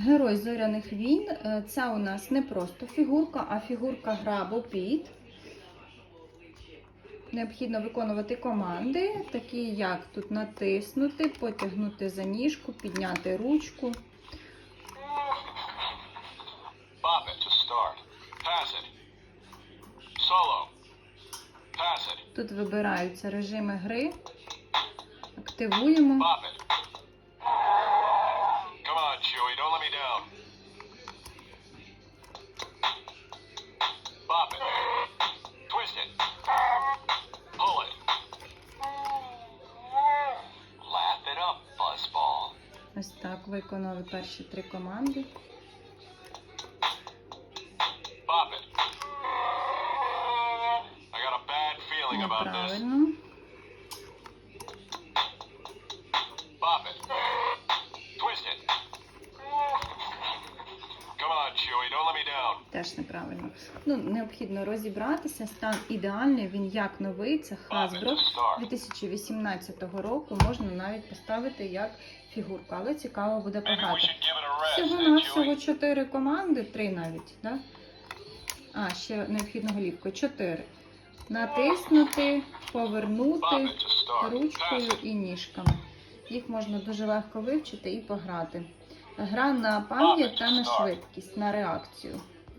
Герой зоряних війн. Це у нас не просто фігурка, а фігурка гра Бопіт. Необхідно виконувати команди, такі як тут натиснути, потягнути за ніжку, підняти ручку. Тут вибираються режими гри. Активуємо. Ось так виконали перші три команди. Bop Теж неправильно. Ну, необхідно розібратися. Стан ідеальний, він як новий, це Hasbro 2018 року. Можна навіть поставити як фігурку, але цікаво буде пограти. Всього eh, на всього чотири команди, три навіть, да? А, ще необхідно голівкою. Чотири. Натиснути, повернути ручкою і ніжками. Їх можна дуже легко вивчити і пограти. Гра на пам'ять та на швидкість, на реакцію.